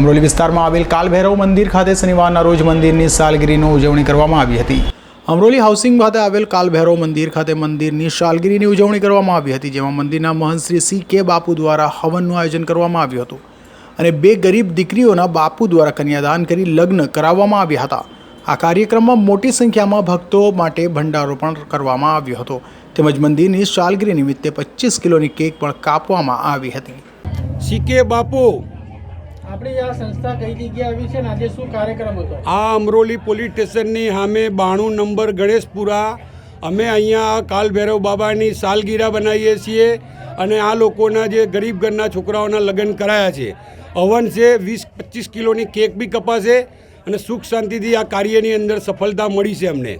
અમરોલી વિસ્તારમાં આવેલ કાલભૈરવ મંદિર ખાતે શનિવારના રોજ મંદિરની સાલગીરીની ઉજવણી કરવામાં આવી હતી. અમરોલી હાઉસિંગ ખાતે આવેલ કાલભૈરવ મંદિર ખાતે મંદિરની સાલગીરીની ઉજવણી કરવામાં આવી હતી, જેમાં મંદિરના મહંત શ્રી સી કે બાપુ દ્વારા હવનનું આયોજન કરવામાં આવ્યું હતું અને બે ગરીબ દીકરીઓના બાપુ દ્વારા કન્યાદાન કરી લગ્ન કરાવવામાં આવ્યા હતા. આ કાર્યક્રમમાં મોટી સંખ્યામાં ભક્તો માટે ભંડારો પણ કરવામાં આવ્યો હતો. તેમજ મંદિરની સાલગીરી નિમિત્તે પચીસ કિલોની કેક પણ કાપવામાં આવી હતી. સીકે બાપુ આપણી આ સંસ્થા કઈ જગ્યાએ આવી છે આજે શું કાર્યક્રમ હતો? આ અમરોલી પોલીસ સ્ટેશનની સામે બાણું નંબર ગણેશપુરા. અમે અહીંયા કાલભૈરવ બાબાની સાલગીરા બનાવીએ છીએ અને આ લોકોના જે ગરીબ ઘરના છોકરાઓના લગ્ન કરાયા છે. હવન છે વીસ પચીસ કિલોની કેક બી કપાશે અને સુખ શાંતિથી આ કાર્યની અંદર સફળતા મળી છે અમને.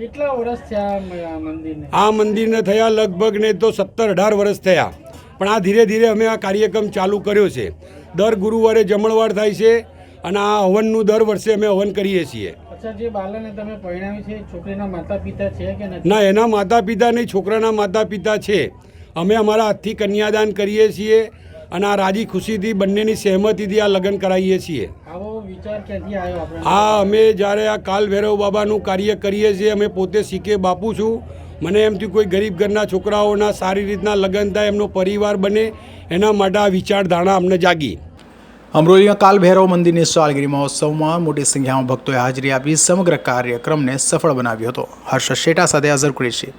કેટલા વર્ષ થયા આ મંદિરને? આ મંદિરને થયા લગભગ ને તો સત્તર અઢાર વર્ષ થયા. પણ આ ધીરે ધીરે અમે આ કાર્યક્રમ ચાલુ કર્યો છે. દર ગુરુવારે જમણવાર થાય છે અને આ હવનનું દર વર્ષે અમે હવન કરીએ છીએ. ના એના માતા પિતા નહીં છોકરાના માતા પિતા છે. અમે અમારા હાથથી કન્યાદાન કરીએ છીએ અને આ રાજી ખુશીથી બંનેની સહેમતીથી આ લગ્ન કરાવીએ છીએ. આ અમે જ્યારે આ કાલ ભૈરવ બાબાનું કાર્ય કરીએ છીએ અમે પોતે શીખે બાપુ છું. મને એમથી કોઈ ગરીબ ઘરના છોકરાઓના સારી રીતના લગ્ન થાય, એમનો પરિવાર બને, એના માટે આ વિચારધારણા અમને જાગી. અમરોલીના કાલભૈરવ મંદિરની સાલગીરી મહોત્સવમાં મોટી સંખ્યામાં ભક્તોએ હાજરી આપી સમગ્ર કાર્યક્રમને સફળ બનાવ્યો હતો. હર્ષ શેટા સાથે અઝર કુરેશી.